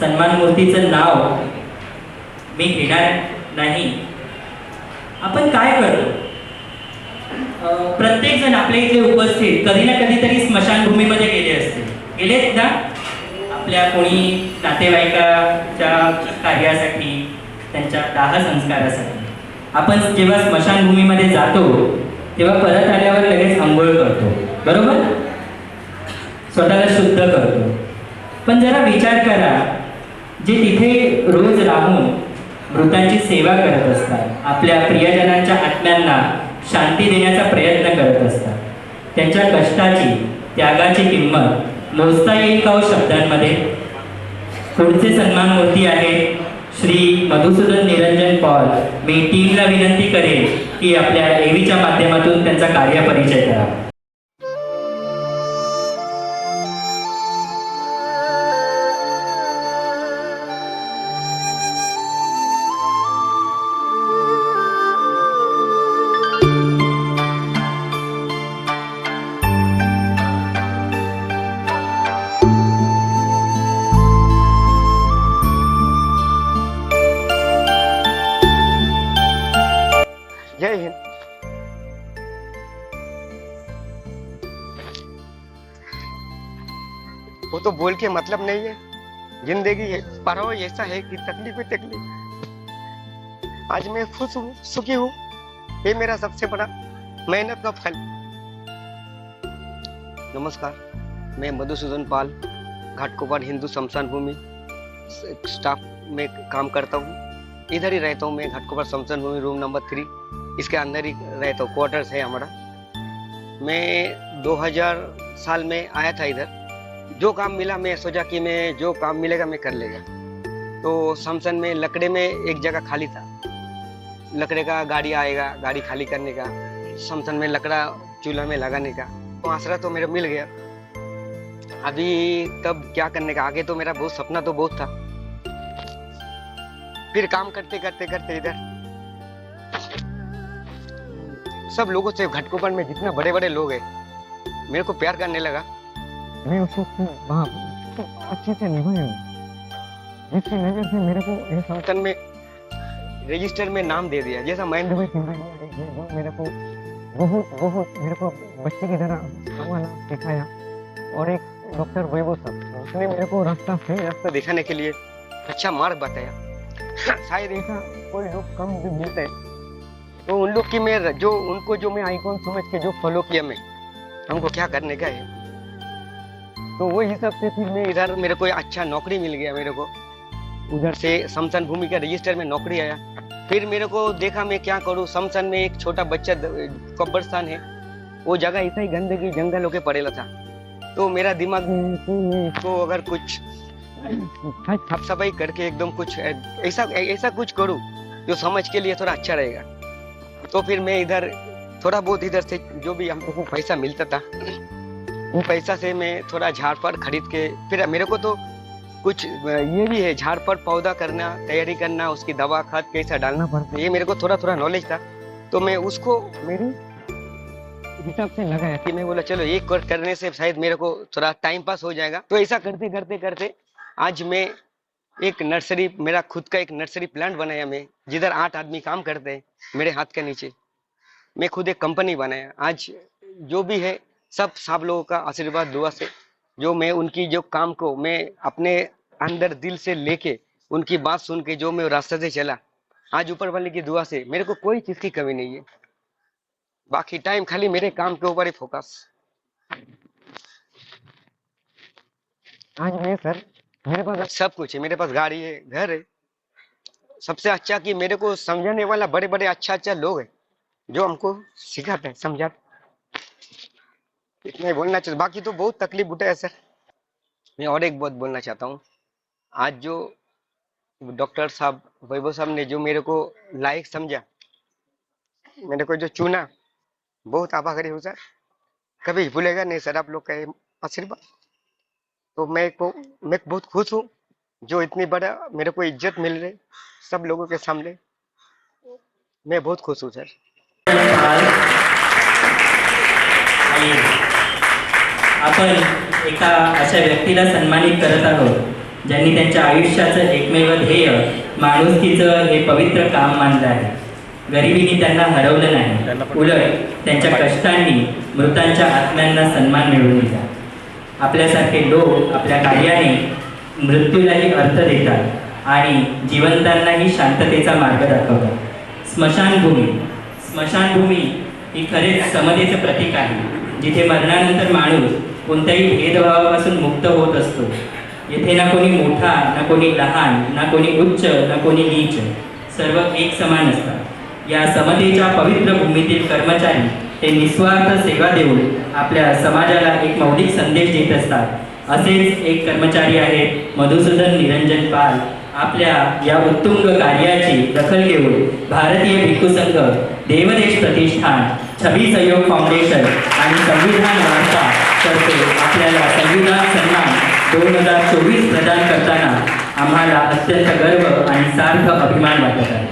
सन्मान मूर्तीचं नाव मी घेणार नाही. आपण काय करतो प्रत्येक प्रत्येकजण आपल्या इथे उपस्थित कधी ना कधीतरी स्मशानभूमीमध्ये गेले असते गेलेत ना? आपल्या कोणी नातेवाईकाच्या कार्यासाठी त्यांच्या दाह संस्कारासाठी. आपण जेव्हा स्मशानभूमीमध्ये जातो तेव्हा परत आल्यावर लगेच आंघोळ करतो. बरोबर? स्वतःला शुद्ध करतो. पण जरा विचार करा जे तिथे रोज राहून मृतांची सेवा करत असतात आपल्या प्रियजनांच्या आत्म्यांना शांती देण्याचा प्रयत्न करत असतात. त्यांच्या कष्टाची त्यागाची किंमत मोजता येईल का हो शब्दांमध्ये? पुढचे सन्मान मूर्ती आहे श्री मधुसूदन निरंजन पॉल. मी टीमला विनंती करेन की आपल्या एव्हीच्या माध्यमातून त्यांचा कार्यपरिचय करा. वो तो बोल के मतलब नहीं है। ज़िंदगी पर ऐसा है कि तकलीफ़ ही तकलीफ़। आज मैं खुश हूँ, सुखी हूँ। ये मेरा सबसे बड़ा मेहनत का फल। नमस्कार, मैं मधुसूदन पाल घाटकोपर हिंदू शमशान भूमि स्टाफ में काम करता हूँ। इधर ही रहता हूँ मैं घाटकोपर शमशान भूमि रूम नंबर थ्री इसके अंदर ही रहता हूँ क्वार्टर्स है हमारा। मैं 2000 साल में आया था इधर। जो काम मिला, मैं सोचा कि मैं जो काम मिलेगा, मैं कर लेगा। तो समसन में लकड़े में एक जगह खाली था। लकड़े का गाड़ी आएगा, गाड़ी खाली करने का। समसन में लकड़ा चूल्हा में लगाने का। तो आसरा तो मेरा मिल गया। अभी तब क्या करने का? आगे तो मेरा बहुत सपना तो बहुत था। फिर काम करते करते करते इधर। सब लोगों से घटकोपन में जितने बड़े बड़े लोग हैं, मेरे को प्यार करने लगा। मैं उसको खूब वहाँ खूब अच्छे से निभाया जिसकी नज़र से मेरे को ये संगठन में रजिस्टर में नाम दे दिया। जैसा महेंद्र भाई सिंघानिया ने मेरे को बहुत बहुत मेरे को बच्चे की तरह संभाला सिखाया और एक डॉक्टर वैभव साहब उसने मेरे को रास्ता सही रास्ता दिखाने के लिए अच्छा मार्ग बताया। शायद ऐसा कोई लोग कम भी मिलते। हैं तो उन लोग की मैं, जो, उनको जो मैं आइकॉन समझ के जो फॉलो किया मैं, हमको क्या करने का है? तो वो हिसाब से फिर मैं इधर मेरे को अच्छा नौकरी मिल गया मेरे को। उधर से शमशान भूमि का रजिस्टर में नौकरी आया। फिर मेरे को देखा मैं क्या करूँ शमशान में एक छोटा बच्चा कब्रस्तान है। वो जगह ऐसा ही गंदगी जंगल होके पड़ेला था। तो मेरा दिमाग में तो को अगर कुछ साफ़ साफ़ सफ़ाई करके एकदम कुछ ऐसा ऐसा कुछ करूँ जो समझ के लिए थोड़ा अच्छा रहेगा। तो फिर मैं इधर थोड़ा बहुत इधर से जो भी हमको पैसा मिलता था वो पैसा से मैं थोड़ा झाड़ पर खरीद के, फिर मेरे को तो कुछ ये भी है, झाड़ पर पौधा करना, तैयारी करना, उसकी दवा खाद कैसा डालना पड़ता है, ये मेरे को थोड़ा थोड़ा नॉलेज था। तो मैं उसको मेरी हिसाब से लगाया कि मैं बोला, चलो, एक करने से शायद मेरे को थोड़ा टाइम पास हो जाएगा। तो ऐसा करते करते करते आज मैं एक नर्सरी मेरा खुद का एक नर्सरी प्लांट बनाया मैं, जिधर आठ आदमी काम करते हैं मेरे हाथ के नीचे। मैं खुद एक कंपनी बनाया। आज जो भी है सब सब लोगों का आशीर्वाद दुआ से। जो मैं उनकी जो काम को मैं अपने अंदर दिल से लेके उनकी बात सुन के जो मैं रास्ते से चला आज ऊपर वाले की दुआ से मेरे को कोई चीज़ की कमी नहीं है। बाकी टाइम खाली मेरे काम के ऊपर ही फोकस आज मैं सर मेरे पास सब कुछ है मेरे पास गाड़ी है घर है। सबसे अच्छा कि मेरे को समझाने वाला बड़े बड़े अच्छा अच्छा लोग है जो हमको सिखाते हैं समझाते इतना ही बोलना चाहिए। बाकी तो बहुत तकलीफ़ उठा है सर मैं और एक बात बोलना चाहता हूँ। आज जो डॉक्टर साहब, वैभव साहब ने जो मेरे को लायक समझा, मेरे को जो चुना, बहुत आभारी हूँ सर। कभी भूलेगा नहीं सर, आप लोग का आशीर्वाद। तो मैं को मैं बहुत खुश हूँ, जो इतनी बड़ा मेरे को इज़्ज़त मिल रही सब लोगों के सामने। मैं बहुत खुश हूँ सर। आपण एका अशा व्यक्तीला सन्मानित करत आहोत ज्यांनी त्यांच्या आयुष्याचं एकमेव ध्येय माणुसकीचं हे पवित्र काम मानलं आहे. गरिबीने त्यांना हरवलं नाही. उलट त्यांच्या कष्टांनी मृतांच्या आत्म्यांना सन्मान मिळवून दिला. आपल्यासारखे लोक आपल्या कार्याने मृत्यूलाही अर्थ देतात आणि जिवंतांनाही शांततेचा मार्ग दाखवतात. स्मशानभूमी. स्मशानभूमी ही खरेच समतेचं प्रतीक आहे. जिथे मरणानंतर माणूस कोणत्याही भेदभावापासून मुक्त होत असतो. येथे ना कोणी मोठा ना कोणी लहान ना कोणी उच्च ना कोणी नीच सर्व एक समान असतात. या समतेच्या पवित्र भूमीतील कर्मचारी ते निस्वार्थ सेवा देऊन आपल्या समाजाला एक मौलिक संदेश देत असतात. असेच एक कर्मचारी आहेत मधुसूदन निरंजन पाल. आपल्या या उत्तुंग कार्याची दखल घेऊन भारतीय भिक्खू संघ देवदेश प्रतिष्ठान छबी सहयोग फाउंडेशन आणि संविधान वार्ता तर्फे आपल्याला संविधान सन्मान. दोन हजार चोवीस प्रदान करताना आम्हाला अत्यंत गर्व आणि सार्थ अभिमान वाटत आहे.